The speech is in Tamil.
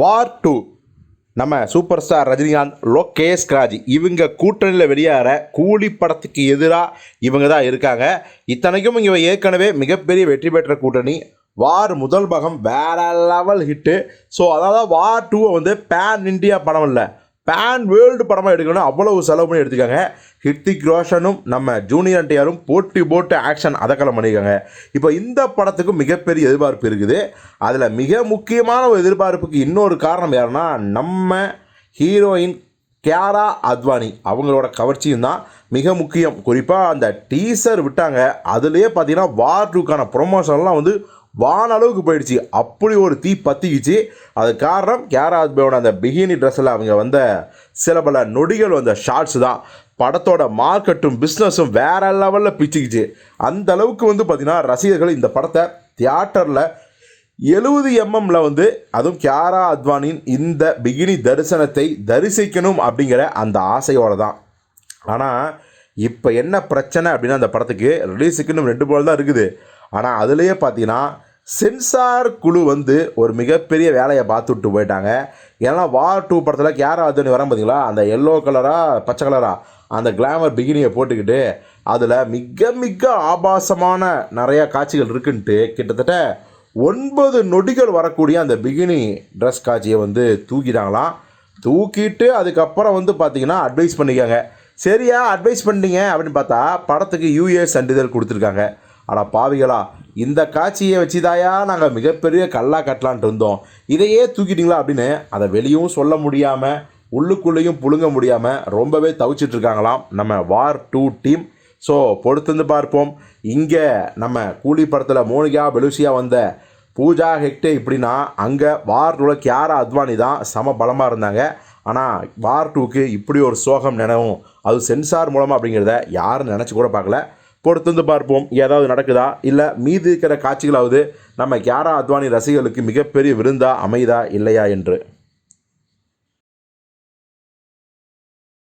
வார் டூ நம்ம சூப்பர் ஸ்டார் ரஜினிகாந்த் லோகேஷ் ராஜ் இவங்க கூட்டணியில் வெளியேற கூலி படத்துக்கு எதிராக இவங்க தான் இருக்காங்க. இத்தனைக்கும் இவங்க ஏற்கனவே மிகப்பெரிய வெற்றி பெற்ற கூட்டணி. வார் முதல் பாகம் வேற லெவல் ஹிட்டு ஸோ அதாவது வார் டூவை வந்து பேன் இண்டியா படம் இல்லை. பேன் வேர்ல்டு படமாக எடுக்கணும் அவ்வளவு செலவு பண்ணி எடுத்துக்காங்க. ஹித்திக் ரோஷனும் நம்ம ஜூனியர் என்டிஆரும் போட்டி போட்டு ஆக்ஷன் அதக்கலம் பண்ணியிருக்காங்க. இப்போ இந்த படத்துக்கு மிகப்பெரிய எதிர்பார்ப்பு இருக்குது. அதில் மிக முக்கியமான ஒரு எதிர்பார்ப்புக்கு இன்னொரு காரணம் யாருன்னா நம்ம ஹீரோயின் கியாரா அத்வானி அவங்களோட கவர்ச்சியும் தான் மிக முக்கியம். குறிப்பாக அந்த டீசர் விட்டாங்க. அதுலேயே பார்த்தீங்கன்னா வார் டூக்கான ப்ரொமோஷன்லாம் வந்து வான அளவுக்கு போயிடுச்சு. அப்படி ஒரு தீ பற்றிக்கிச்சு அது காரணம் கியாரா அத்வானியோட அந்த பிகினி ட்ரெஸ்ஸில் அவங்க வந்த சில பல நொடிகள் வந்த ஷார்ட்ஸ் தான். படத்தோட மார்க்கெட்டும் பிஸ்னஸும் வேற லெவலில் பிச்சுக்குச்சு. அந்த அளவுக்கு வந்து பார்த்திங்கன்னா ரசிகர்கள் இந்த படத்தை தியேட்டரில் எழுபது எம்எம்ல வந்து அதுவும் கியாரா அத்வானின் இந்த பிகினி தரிசனத்தை தரிசிக்கணும் அப்படிங்கிற அந்த ஆசையோடு தான் ஆனால் இப்போ என்ன பிரச்சனை அப்படின்னா அந்த படத்துக்கு ரிலீஸுக்குன்னு ரெண்டு போல் தான் இருக்குது. ஆனால் அதுலேயே பார்த்தீங்கன்னா சென்சார் குழு வந்து ஒரு மிகப்பெரிய வேலையை பார்த்து விட்டு போயிட்டாங்க. ஏன்னா வார் டூ படத்தில் கியாரா அத்வானி வரேன் பார்த்தீங்களா அந்த எல்லோ கலராக பச்சை கலராக அந்த கிளாமர் பிகினியை போட்டுக்கிட்டு அதில் மிக மிக ஆபாசமான நிறைய காட்சிகள் இருக்குன்ட்டு கிட்டத்தட்ட ஒன்பது நொடிகள் வரக்கூடிய அந்த பிகினி ட்ரெஸ் காட்சியை வந்து தூக்கிட்டாங்களாம். தூக்கிட்டு அதுக்கப்புறம் வந்து பார்த்தீங்கன்னா அட்வைஸ் பண்ணிக்காங்க. சரியா அட்வைஸ் பண்ணிட்டீங்க அப்படின்னு பார்த்தா படத்துக்கு யூஏ சான்றிதழ் கொடுத்துருக்காங்க. ஆனால் பாவிகளா இந்த காட்சியை வச்சுதாயா நாங்கள் மிகப்பெரிய கல்லா கட்டலான்ட்டு இருந்தோம். இதையே தூக்கிட்டீங்களா அப்படின்னு அதை வெளியும் சொல்ல முடியாமல் உள்ளுக்குள்ளேயும் புழுங்க முடியாமல் ரொம்பவே தவிச்சிட்டு இருக்காங்களாம் நம்ம வார் டூ டீம். ஸோ பொறுத்திருந்து பார்ப்போம். இங்கே நம்ம கூலி படத்தில் மோனிகா பெலுசியா வந்த பூஜா ஹெக்டே இப்படின்னா அங்கே வார் டூவில் கியாரா அத்வானி தான் சம பலமாக இருந்தாங்க. ஆனால் வார் டூக்கு இப்படி ஒரு சோகம் நினைவும் அது சென்சார் மூலமாக அப்படிங்கிறத யாரும் நினச்சி கூட பார்க்கல. பொறுத்திருந்து பார்ப்போம். ஏதாவது நடக்குதா? இல்லை மீதி இருக்கிற காட்சிகளாவது நம்ம கியாரா அத்வானி ரசிகர்களுக்கு மிகப்பெரிய விருந்தா அமைதா இல்லையா என்று.